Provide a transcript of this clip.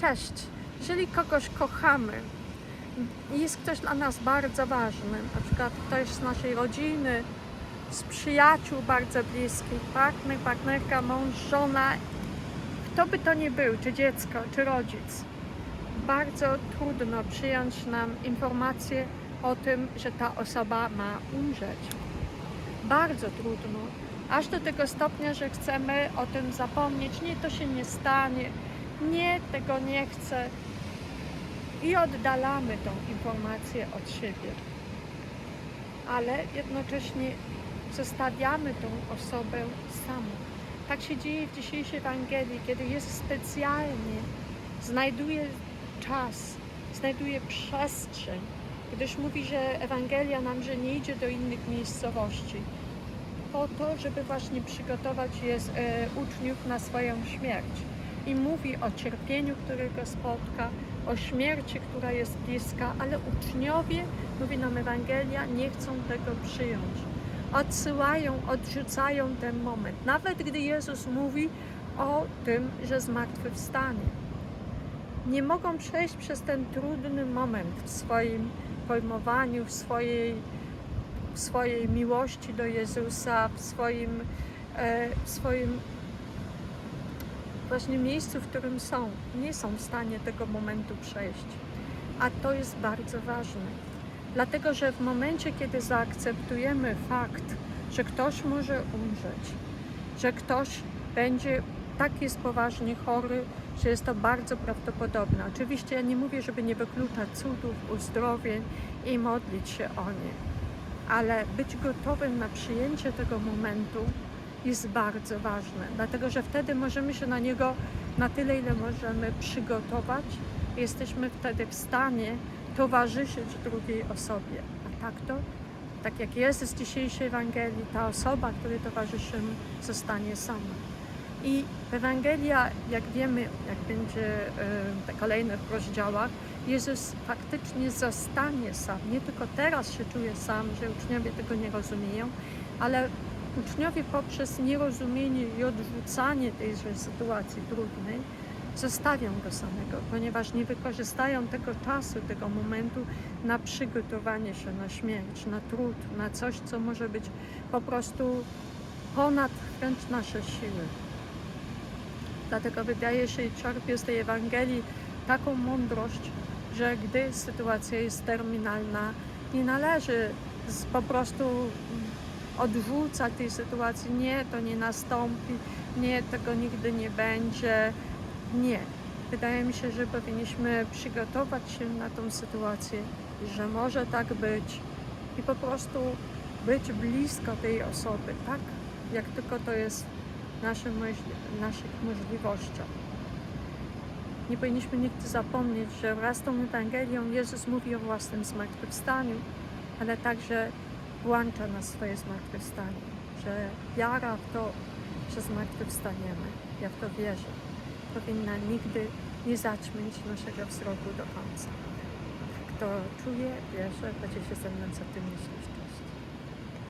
Cześć. Jeżeli kogoś kochamy, jest ktoś dla nas bardzo ważny, na przykład ktoś z naszej rodziny, z przyjaciół bardzo bliskich, partner, partnerka, mąż, żona, kto by to nie był, czy dziecko, czy rodzic, bardzo trudno przyjąć nam informację o tym, że ta osoba ma umrzeć. Bardzo trudno. Aż do tego stopnia, że chcemy o tym zapomnieć. Nie, to się nie stanie. Nie, tego nie chcę. I oddalamy tą informację od siebie. Ale jednocześnie zostawiamy tą osobę samą. Tak się dzieje w dzisiejszej Ewangelii, kiedy Jezus specjalnie znajduje czas, znajduje przestrzeń, gdyż mówi, że Ewangelia nam, że nie idzie do innych miejscowości, po to, żeby właśnie przygotować jest, e, uczniów na swoją śmierć. I mówi o cierpieniu, które go spotka, o śmierci, która jest bliska, ale uczniowie, mówi nam Ewangelia, nie chcą tego przyjąć. Odsyłają, odrzucają ten moment. Nawet gdy Jezus mówi o tym, że zmartwychwstanie. Nie mogą przejść przez ten trudny moment w swoim pojmowaniu, w swojej, w swojej miłości do Jezusa, w swoim, e, w swoim właśnie miejscu, w którym są. Nie są w stanie tego momentu przejść. A to jest bardzo ważne. Dlatego, że w momencie, kiedy zaakceptujemy fakt, że ktoś może umrzeć, że ktoś będzie tak jest poważnie chory, że jest to bardzo prawdopodobne. Oczywiście ja nie mówię, żeby nie wykluczać cudów, uzdrowień i modlić się o nie, ale być gotowym na przyjęcie tego momentu jest bardzo ważne, dlatego że wtedy możemy się na niego na tyle, ile możemy przygotować. Jesteśmy wtedy w stanie towarzyszyć drugiej osobie. A tak to, tak jak jest z dzisiejszej Ewangelii, ta osoba, której towarzyszymy, zostanie sama. I Ewangelia, jak wiemy, jak będzie e, w kolejnych rozdziałach, Jezus faktycznie zostanie sam. Nie tylko teraz się czuje sam, że uczniowie tego nie rozumieją, ale uczniowie poprzez nierozumienie i odrzucanie tejże sytuacji trudnej zostawią go samego, ponieważ nie wykorzystają tego czasu, tego momentu na przygotowanie się na śmierć, na trud, na coś, co może być po prostu ponad wręcz nasze siły. Dlatego wydaje się i czerpię z tej Ewangelii taką mądrość, że gdy sytuacja jest terminalna, nie należy po prostu odrzucać tej sytuacji. Nie, to nie nastąpi, nie, tego nigdy nie będzie. Nie. Wydaje mi się, że powinniśmy przygotować się na tą sytuację, że może tak być i po prostu być blisko tej osoby, tak jak tylko to jest w naszym, możli- naszych możliwościach. Nie powinniśmy nigdy zapomnieć, że wraz z tą Ewangelią Jezus mówi o własnym zmartwychwstaniu, ale także włącza nas w swoje zmartwychwstanie, że wiara w to, że zmartwychwstaniemy, ja w to wierzę, powinna nigdy nie zaćmić naszego wzroku do końca. Kto czuje, wierzy, będzie się ze mną za tym myśleć.